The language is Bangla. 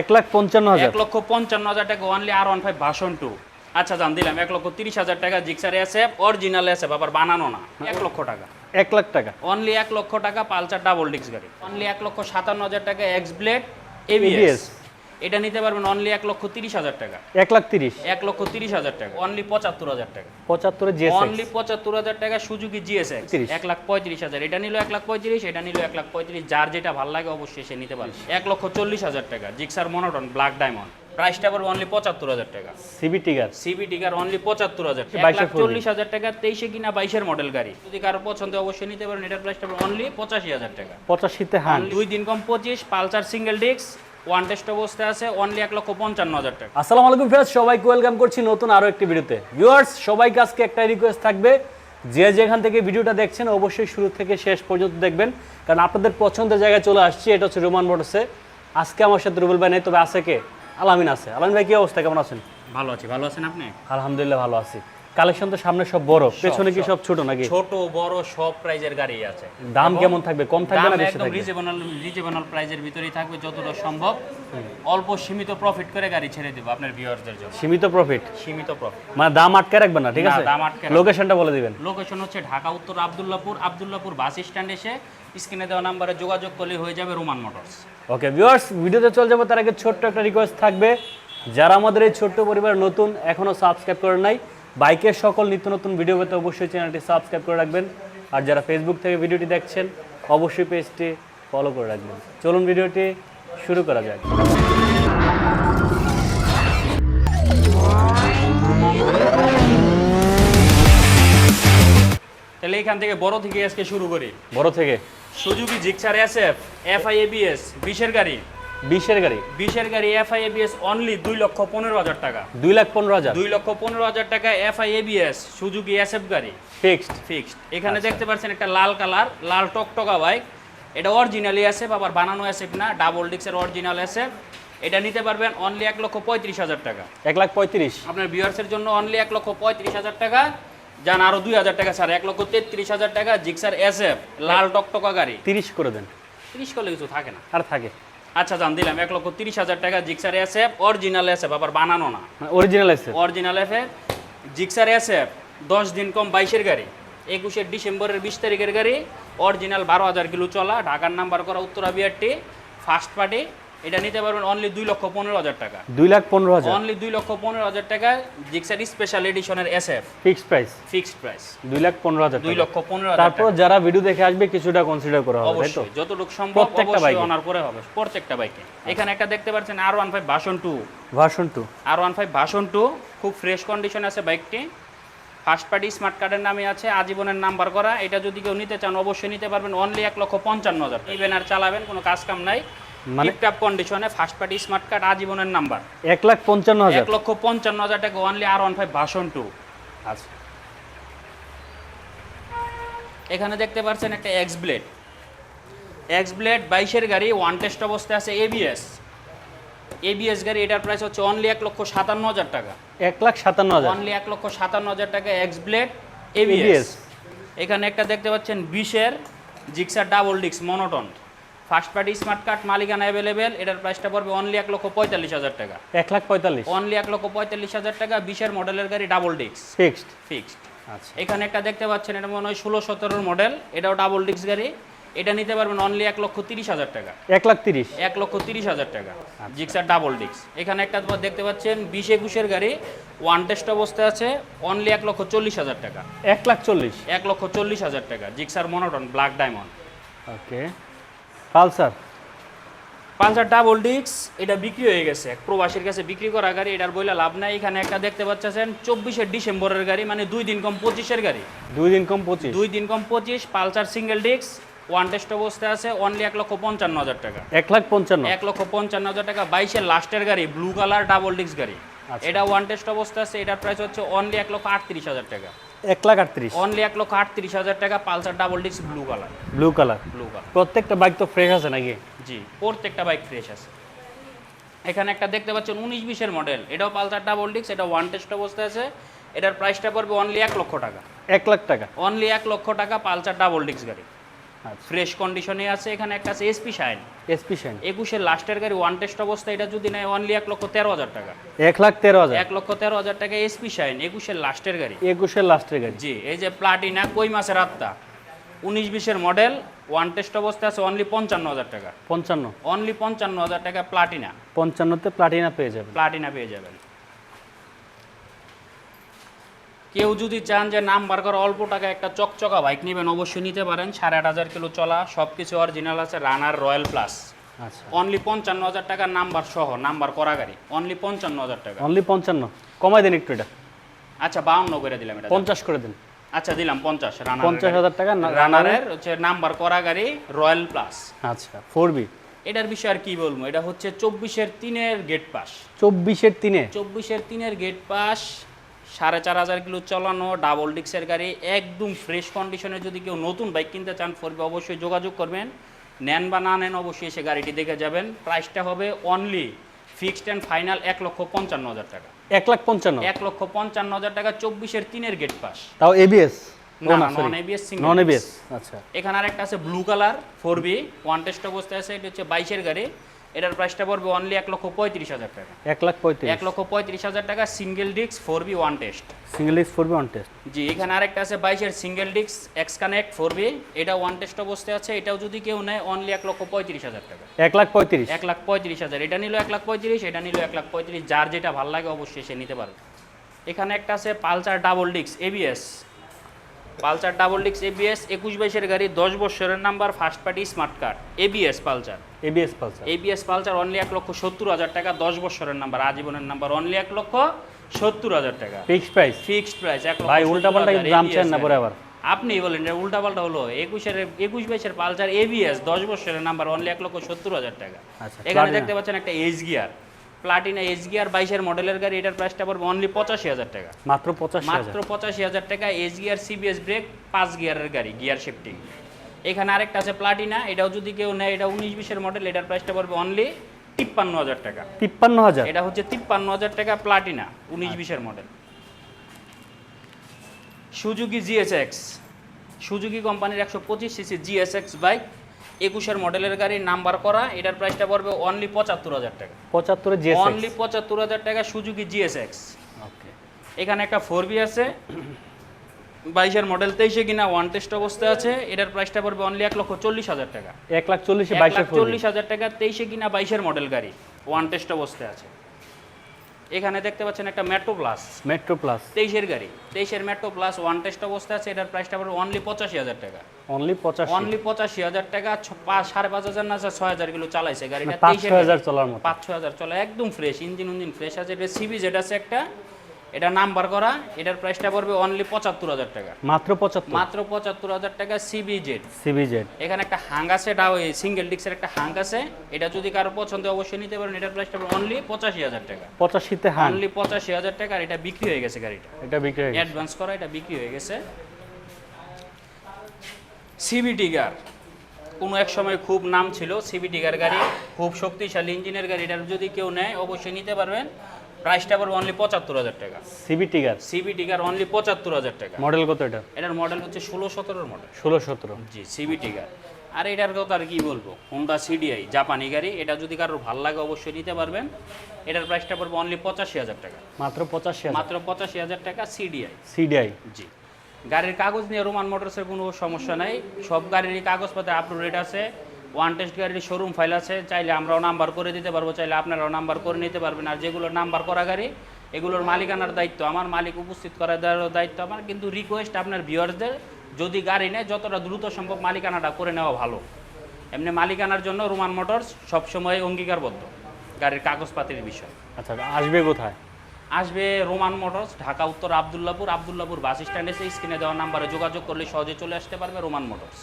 এক লাখ পঞ্চান্ন হাজার। এক লক্ষ পঞ্চান্ন হাজার টাকা only R one five version two আচ্ছা জান দিলাম। এক লক্ষ তিরিশ হাজার টাকা জিক্সার এসএফ অরিজিনাল এসএফ আবার বানানো না। এক লক্ষ টাকা। এক লাখ টাকা। অনলি এক লক্ষ টাকা পালসার ডাবল ডিস্ক গাড়ি। অনলি এক লক্ষ সাতান্ন হাজার টাকা এক্স ব্লেড এবিএস এটা নিতে পারবেন অনলি এক লক্ষ তিরিশ হাজার টাকা। এক লাখ তিরিশ। এক লক্ষ তিরিশ হাজার টাকা। অনলি পঁচাত্তর হাজার টাকা। পঁচাত্তরে অনলি পঁচাত্তর হাজার টাকা সুজুকি জিএসএক্স 30 এক লাখ পঁয়ত্রিশ হাজার। এটা নিল এক লাখ পঁয়ত্রিশ এটা নিল এক লাখ পঁয়ত্রিশ। যার যেটা ভালো লাগে অবশ্যই সে নিতে পারবে। এক লক্ষ চল্লিশ হাজার টাকা। Gixxer monotone black diamond. প্রাইসটা পড়বে অনলি পঁচাত্তর হাজার টাকা। CB Trigger CB Trigger only পঁচাত্তর হাজার এক 22 লাখ চল্লিশ হাজার টাকা তেইশে কিনা বাইশের মডেল গাড়ি। যদি কারও পছন্দ অবশ্যই নিতে পারেন। এটার প্রাইসটা অনলি পঁচাশি হাজার টাকা। পঁচাশিতে হান। দুই দিন কম পঁচিশ Pulsar single disc one test অবস্থায় আছে অনলি এক লক্ষ পঞ্চান্ন হাজার টাকা। আসসালামু আলাইকুম ফ্রেন্ডস সবাইকে ওয়েলকাম করছি নতুন আরও একটি ভিডিওতে। ভিউয়ার্স সবাইকে আজকে একটা রিকোয়েস্ট থাকবে। যে যেখান থেকে ভিডিওটা দেখছেন অবশ্যই শুরু থেকে শেষ পর্যন্ত দেখবেন। কারণ আপনাদের পছন্দের জায়গায় চলে আসছি এটা হচ্ছে রোমান মোটরসে আজকে আমার সাথে রুবেল ভাই নেই তবে আছে কে? আলামিন আছে। আলামিন ভাই কি অবস্থা? কেমন আছেন? ভালো আছি ভালো আছেন আপনি? আলহামদুলিল্লাহ ভালো আছি। কালেকশন তো সামনে সব বড় পেছনে কি সব। ছোট নাকি? ছোট বড় সব প্রাইজের গাড়ি আছে। দাম কেমন থাকবে? কম থাকবে না বেশি একদম থাকবে? রিজনেবল রিজনেবল প্রাইজের ভিতরেই থাকবে যতটা সম্ভব। অল্প সীমিত প্রফিট করে গাড়ি ছেড়ে দেবো আপনার ভিউয়ারদের জন্য। সীমিত প্রফিট সীমিত প্রফিট মানে দাম আটকে রাখবেন না ঠিক আছে? দাম আটকে লোকেশনটা বলে দিবেন। লোকেশন হচ্ছে ঢাকা উত্তর আবদুল্লাপুর আবদুল্লাপুর বাস স্ট্যান্ড এসে স্ক্রিনে দেওয়া নাম্বারে যোগাযোগ করলে হয়ে যাবে রোমান মোটরস ওকে ভিউয়ার্স ভিডিওতে চলে যাব তার আগে ছোট্ট একটা রিকোয়েস্ট থাকবে। যারা আমাদের এই ছোট্ট পরিবার নতুন এখনও সাবস্ক্রাইব করে নাই বাইকের সকল নিত্য নতুন ভিডিও পেতে অবশ্যই চ্যানেলটি সাবস্ক্রাইব করে রাখবেন। আর যারা ফেসবুক থেকে ভিডিওটি দেখছেন অবশ্যই পেজটি ফলো করে রাখবেন। চলুন ভিডিওটি শুরু করা যাক। তাহলে এখান থেকে বড় থেকে আজকে শুরু করি। বড় থেকে? সুজুকি জিক্সার এসএফ এফআইএবিএস বিশের গাড়ি। বিশের গাড়ি? বিশের গাড়ি এফআইএবিএস অনলি দুই লক্ষ পনেরো হাজার টাকা। দুই লাখ পনেরো হাজার? দুই লক্ষ পনেরো হাজার টাকা এফআইএবিএস সুজুকি এসএফ গাড়ি। ফিক্সড ফিক্সড এখানে দেখতে পাচ্ছেন একটা লাল কালার লাল টকটকা বাইক। এটা অরিজিনালি এসএফ আবার বানানো এসএফ না ডাবল ডিক্সের অরিজিনাল এসএফ এটা নিতে পারবেন অনলি এক লক্ষ পঁয়ত্রিশ হাজার টাকা। এক লাখ পঁয়ত্রিশ? আপনার ভিউয়ার্সের জন্য অনলি এক লক্ষ পঁয়ত্রিশ হাজার টাকা। যান আরও দুই হাজার টাকা স্যার এক লক্ষ তেত্রিশ হাজার টাকা জিক্সার এসএফ লাল টকটকা গাড়ি। তিরিশ করে দেন। তিরিশ করলে কিছু থাকে না। আর থাকে। আচ্ছা জান দিলাম। এক লক্ষ তিরিশ হাজার টাকা জিক্সার এসএফ অরিজিনাল এসএফ আবার বানানো না। অরিজিনাল আছে অরিজিনাল এফএফ জিক্সার এসএফ দশ দিন কম বাইশের গাড়ি। একুশে ডিসেম্বরের বিশ তারিখের গাড়ি অরিজিনাল বারো হাজার কিলো চলা ঢাকার নাম্বার করা উত্তরা বিআরটি ফার্স্ট পার্টি এটা নিতে পারবেন অনলি দুই লক্ষ পনেরো হাজার টাকা। দুই লাখ পনেরো হাজার। অনলি দুই লক্ষ পনেরো হাজার টাকা Gixxer special এডিশনের SF fixed price fixed price দুই লাখ পনেরো হাজার দুই লক্ষ পনেরো হাজার তারপর যারা ভিডিও দেখে আসবে কিছুটা কনসিডার করা হবে অবশ্যই যতটুকু সম্ভব প্রত্যেকটা bike-এ? অনার করে হবে প্রত্যেকটা বাইকে এখানে একটা দেখতে পাচ্ছেন R one five version two version two R one five version two খুব ফ্রেশ কন্ডিশন আছে বাইকটি ফার্স্ট পার্টি স্মার্ট কার্ডের নামে আছে আজীবনের নাম্বার করা। এটা যদি কেউ নিতে চান অবশ্যই নিতে পারবেন অনলি এক লক্ষ পঞ্চান্ন হাজার ইভেন আর চালাবেন কোনো কাজ কাম নাই। মানে- টিপটাপ কন্ডিশনে ফার্স্ট পার্টি স্মার্ট কার্ড আজীবনের নাম্বার লাখ পঞ্চান্ন হাজার। এক লক্ষ পঞ্চান্ন হাজার টাকা অনলি আর আচ্ছা। এখানে দেখতে পাচ্ছেন একটা এক্স ব্লেড এক্স ব্লেড বাইশের গাড়ি ওয়ান টেস্ট অবস্থায় আছে এবিএস এবিএস গাড়ি এটার প্রাইস হচ্ছে অনলি এক লক্ষ সাতান্ন হাজার টাকা। এক লাখ সাতান্ন হাজার। অনলি এক লক্ষ সাতান্ন হাজার টাকা এক্স ব্লেড এবিএস এখানে একটা দেখতে পাচ্ছেন বিশের জিক্সার ডাবল ডিক্স monotone first party smart card মালিকানা অ্যাভেলেবেল এটার প্রাইসটা পড়বে অনলি এক লক্ষ পঁয়তাল্লিশ হাজার টাকা। এক লাখ পঁয়তাল্লিশ। অনলি এক লক্ষ পঁয়তাল্লিশ হাজার টাকা বিশের মডেলের গাড়ি ডাবল ডিক্স ফিক্সড ফিক্সড আচ্ছা। এখানে একটা দেখতে পাচ্ছেন এটা মনে হয় ষোলো সতেরোর মডেল এটাও ডাবল ডিক্স গাড়ি। এটা নিতে পারবেন অনলি এক লক্ষ তিরিশ হাজার টাকা। এক লাখ তিরিশ। এক লক্ষ তিরিশ হাজার টাকা। জিক্সার ডাবল ডিক্স এখানে একটা তোমার দেখতে পাচ্ছেন বিশ একুশের গাড়ি ওয়ান টেস্ট অবস্থায় আছে অনলি এক লক্ষ চল্লিশ হাজার টাকা। এক লাখ চল্লিশ। এক লক্ষ চল্লিশ হাজার টাকা Gixxer monotone black diamond okay Pulsar Pulsar double ডিক্স এটা বিক্রি হয়ে গেছে। এক প্রবাসীর কাছে বিক্রি করা গাড়ি এটার বইলে লাভ নাই। এখানে একটা দেখতে পাচ্ছেন চব্বিশে ডিসেম্বরের গাড়ি মানে দুই দিন কম পঁচিশের গাড়ি। দুই দিন কম পঁচিশ। দুই দিন কম পঁচিশ পালসার সিঙ্গেল ডিক্স ওয়ান টেস্ট অবস্থায় আছে অনলি এক লক্ষ পঞ্চান্ন হাজার টাকা। এক লাখ পঞ্চান্ন। এক লক্ষ পঞ্চান্ন হাজার টাকা বাইশের লাস্টের গাড়ি ব্লু কালার ডাবল ডিক্স গাড়ি। আচ্ছা। এটা ওয়ান টেস্ট অবস্থা আছে এটার প্রাইস হচ্ছে অনলি এক লক্ষ আটত্রিশ হাজার টাকা। এক লাখ আটত্রিশ। অনলি এক লক্ষ আটত্রিশ হাজার টাকা Pulsar double disc blue colour blue colour blue colour প্রত্যেকটা বাইক তো ফ্রেশ আছে নাকি? জি প্রত্যেকটা বাইক ফ্রেশ আছে। এখানে একটা দেখতে পাচ্ছেন উনিশ বিশের মডেল এটাও পালসার ডাবল ডিস্ক এটা ওয়ান টেস্ট অবস্থায় আছে। এটার প্রাইসটা পড়বে অনলি এক লক্ষ টাকা। এক লাখ টাকা। অনলি এক লক্ষ টাকা পালসার ডাবল ডিক্স গাড়ি। ফ্রেশ কন্ডিশনে আছে এখানে একটা আছে এসপি শাইন এসপি শাইন একুশের লাস্টের গাড়ি ওয়ান টেস্ট অবস্থা এটা যদি নেয় অনলি এক লক্ষ তেরো হাজার টাকা। এক লাখ তেরো হাজার। এক লক্ষ তেরো হাজার টাকা এসপি শাইন একুশের লাস্টের গাড়ি। একুশের লাস্টের গাড়ি। জি এই যে প্লাটিনা কই মাসের আত্মা? উনিশ বিশের মডেল ওয়ান টেস্ট অবস্থা আছে অনলি পঞ্চান্ন হাজার টাকা। পঞ্চান্ন। অনলি পঞ্চান্ন হাজার টাকা প্লাটিনা পঞ্চান্নতে প্লাটিনা পেয়ে যাবেন। প্লাটিনা পেয়ে যাবেন। কেউ যদি চান যে নাম্বার করা অল্প টাকা একটা চকচকা বাইক নেবেন অবশ্যই নিতে পারেন। সাড়ে আট হাজার কিলো চলা সব কিছু অরিজিনাল আছে রানার রয়্যাল প্লাস আচ্ছা। অনলি পঞ্চান্ন হাজার টাকা নাম্বার সহ নাম্বার করা গাড়ি। অনলি পঞ্চান্ন হাজার টাকা। অনলি পঞ্চান্ন। কমাই দেন একটু এটা। আচ্ছা বাউন্ন করে দিলাম এটা। পঞ্চাশ করে দিন। আচ্ছা দিলাম পঞ্চাশ। রানার পঞ্চাশ হাজার টাকা রানারের হচ্ছে নাম্বার করা গাড়ি রয়্যাল প্লাস আচ্ছা ফোর বি এটার বিষয়ে আর কি বলব? এটা হচ্ছে চব্বিশের তিনের গেট পাস চব্বিশের তিনে। চব্বিশের তিনের গেট পাস সাড়ে চার হাজার কিলো চালানো ডাবল ডিক্সের গাড়ি একদম ফ্রেশ কন্ডিশনে যদি কেউ নতুন বাইক কিনতে চান ফোরবি অবশ্যই যোগাযোগ করবেন। নেন বা না নেন অবশ্যই এসে গাড়িটি দেখে যাবেন। প্রাইসটা হবে অনলি ফিক্সড অ্যান্ড ফাইনাল এক লক্ষ পঞ্চান্ন হাজার টাকা। এক লাখ পঞ্চান্ন? এক লক্ষ পঞ্চান্ন হাজার টাকা চব্বিশের তিনের গেট পাস তাও এবিএস না নন এবিএস নন এবিএস আচ্ছা। এখানে আরেকটা আছে blue colour four B one test অবস্থায় আছে এটা হচ্ছে বাইশের গাড়ি। এটার প্রাইসটা পড়বে অনলি এক লক্ষ পঁয়ত্রিশ হাজার টাকা। এক লাখ পঁয়ত্রিশ। এক লক্ষ পঁয়ত্রিশ হাজার টাকা single disc four B one test single X four B one test জি এখানে আরেকটা আছে বাইশের single disc X connect four B এটা ওয়ান টেস্ট অবস্থায় আছে এটাও যদি কেউ নেয় অনলি এক লক্ষ পঁয়ত্রিশ হাজার টাকা। এক লাখ পঁয়ত্রিশ। এক লাখ পঁয়ত্রিশ হাজার। এটা নিল এক লাখ পঁয়ত্রিশ এটা নিল এক লাখ পঁয়ত্রিশ যার যেটা ভালো লাগে অবশ্যই সে নিতে পারবে। এখানে একটা আছে Pulsar double disc ABS Pulsar double disc ABS একুশ বাইশের গাড়ি দশ বছরের number first party smart card ABS Pulsar. ABS Pulsar. ABS Pulsar only এক লক্ষ সত্তর হাজার টাকা দশ বছরের নাম্বার আজীবনের নাম্বার অনলি এক লক্ষ সত্তর হাজার টাকা। ফিক্সড প্রাইস ফিক্সড প্রাইস এক লক্ষ ভাই উল্টাপাল্টা 70,000 দাম চান না পরে আবার। আপনি বলেন এটা উল্টাপাল্টা হলো একুশের একুশ বাইশের পালসার এবিএস দশ বছরের নাম্বার অনলি এক লক্ষ সত্তর হাজার টাকা। আচ্ছা, এখানে দেখতে পাচ্ছেন একটা H gear Platina H gear বাইশের মডেলের গাড়ি এটার প্রাইসটা পড়বে অনলি পঁচাশি হাজার টাকা। মাত্র পঁচাশি মাত্র পঁচাশি হাজার টাকা এইচ গিয়ার সিবিএস ব্রেক পাঁচ গিয়ারের গাড়ি গিয়ার শিফটিং এখানে আরেকটা আছে প্লাটিনা এটাও যদি কেউ নেয় এটা উনিশ বিশের মডেল এটার প্রাইসটা পড়বে অনলি তিপ্পান্ন হাজার টাকা। তিপ্পান্ন হাজার। এটা হচ্ছে তিপ্পান্ন হাজার টাকা প্লাটিনা উনিশ বিশের মডেল সুজুকি জিএসএক্স সুজুকি কোম্পানির একশো পঁচিশ সিসি জিএসএক্স বাইক একুশের মডেলের গাড়ি নাম্বার করা এটার প্রাইসটা পড়বে অনলি পঁচাত্তর হাজার টাকা। পঁচাত্তর অনলি পঁচাত্তর হাজার টাকা সুজুকি জিএসএক্স ওকে এখানে একটা ফোর বি আছে। বাইশের মডেল তেইশে কিনা ওয়ান টেস্ট অবস্থায় আছে। এটার প্রাইসটা পড়বে অনলি এক লক্ষ চল্লিশ হাজার টাকা। এক লাখ চল্লিশ চল্লিশ হাজার টাকা তেইশে কিনা বাইশের মডেল গাড়ি ওয়ান টেস্ট অবস্থায় আছে। এখানে দেখতে পাচ্ছেন একটা মেট্রো প্লাস মেট্রো প্লাস তেইশের গাড়ি। তেইশের মেট্রো প্লাস ওয়ান টেস্ট অবস্থা আছে এটার প্রাইসটা পড়বে অনলি পঁচাশি হাজার টাকা। অনলি পঁচাশি। অনলি পঁচাশি হাজার টাকা পাঁচ সাড়ে পাঁচ হাজার না ছয় হাজার কিলো চালাইছে গাড়িটা। মানে পাঁচ তেইশের ছয় হাজার চলার মতো। পাঁচ ছ হাজার চলে একদম ফ্রেশ ইঞ্জিন উঞ্জিন ফ্রেশ আছে। এটা সিবি যেটা আছে একটা। এটা নাম্বার করা এটার প্রাইসটা পড়বে অনলি পঁচাত্তর হাজার টাকা। মাত্র পঁচাত্তর? মাত্র পঁচাত্তর হাজার টাকা সিবি জেড সিবিজেড এখানে একটা হাং আছে এটা ওই সিঙ্গেল ডিক্সের একটা হাং আছে। এটা যদি কারও পছন্দ হয় অবশ্যই নিতে পারেন। এটার প্রাইসটা পড়বে অনলি পঁচাশি হাজার টাকা। পঁচাশিতে হান অনলি পঁচাশি হাজার টাকা আর এটা বিক্রি হয়ে গেছে গাড়িটা। এটা বিক্রি হয়ে অ্যাডভান্স করা এটা বিক্রি হয়ে গেছে। সিবি টিগার কোনো এক সময় খুব নাম ছিল সিবি টিগার গাড়ি খুব শক্তিশালী ইঞ্জিনের গাড়ি এটা যদি কেউ নেয় অবশ্যই নিতে পারবেন। প্রাইসটা পড়বে অনলি পঁচাত্তর হাজার টাকা। CB Trigger CB Trigger only পঁচাত্তর হাজার টাকা। মডেল কত এটা? এটার মডেল হচ্ছে ষোলো সতেরোর মডেল ষোলো সতেরো। জি সিবি টিগার আর এটার কথা আর কি বলব? হোন্ডা সিডিআই জাপানি গাড়ি। এটা যদি কারোর ভালো লাগে অবশ্যই নিতে পারবেন। এটার প্রাইসটা পড়বে অনলি পঁচাশি হাজার টাকা। মাত্র পঁচাশি মাত্র পঁচাশি হাজার টাকা সিডিআই সিডিআই জি। গাড়ির কাগজ নিয়ে রোমান মোটরসের কোনো সমস্যা নাই। সব গাড়িরই কাগজপত্র আপ টু রেট আছে। ওয়ান টেস্ট গাড়ির শোরুম ফাইল আছে চাইলে আমরাও নাম্বার করে দিতে পারব চাইলে আপনারাও নাম্বার করে নিতে পারবেন। আর যেগুলো নাম্বার করা গাড়ি এগুলোর মালিকানার দায়িত্ব। আমার মালিক উপস্থিত করার দেওয়ার দায়িত্ব আমার কিন্তু রিকোয়েস্ট আপনার ভিউয়ার্সদের যদি গাড়ি নেয় যতটা দ্রুত সম্ভব মালিকানাটা করে নেওয়া ভালো। এমনি মালিকানার জন্য রোমান মোটরস সবসময় অঙ্গীকারবদ্ধ গাড়ির কাগজপাতির বিষয়। আচ্ছা আসবে কোথায়? আসবে রোমান মোটরস ঢাকা উত্তর আবদুল্লাপুর। আবদুল্লাপুর বাস স্ট্যান্ড এসে স্ক্রিনে দেওয়া নাম্বারে যোগাযোগ করলে সহজে চলে আসতে পারবে রোমান মোটরস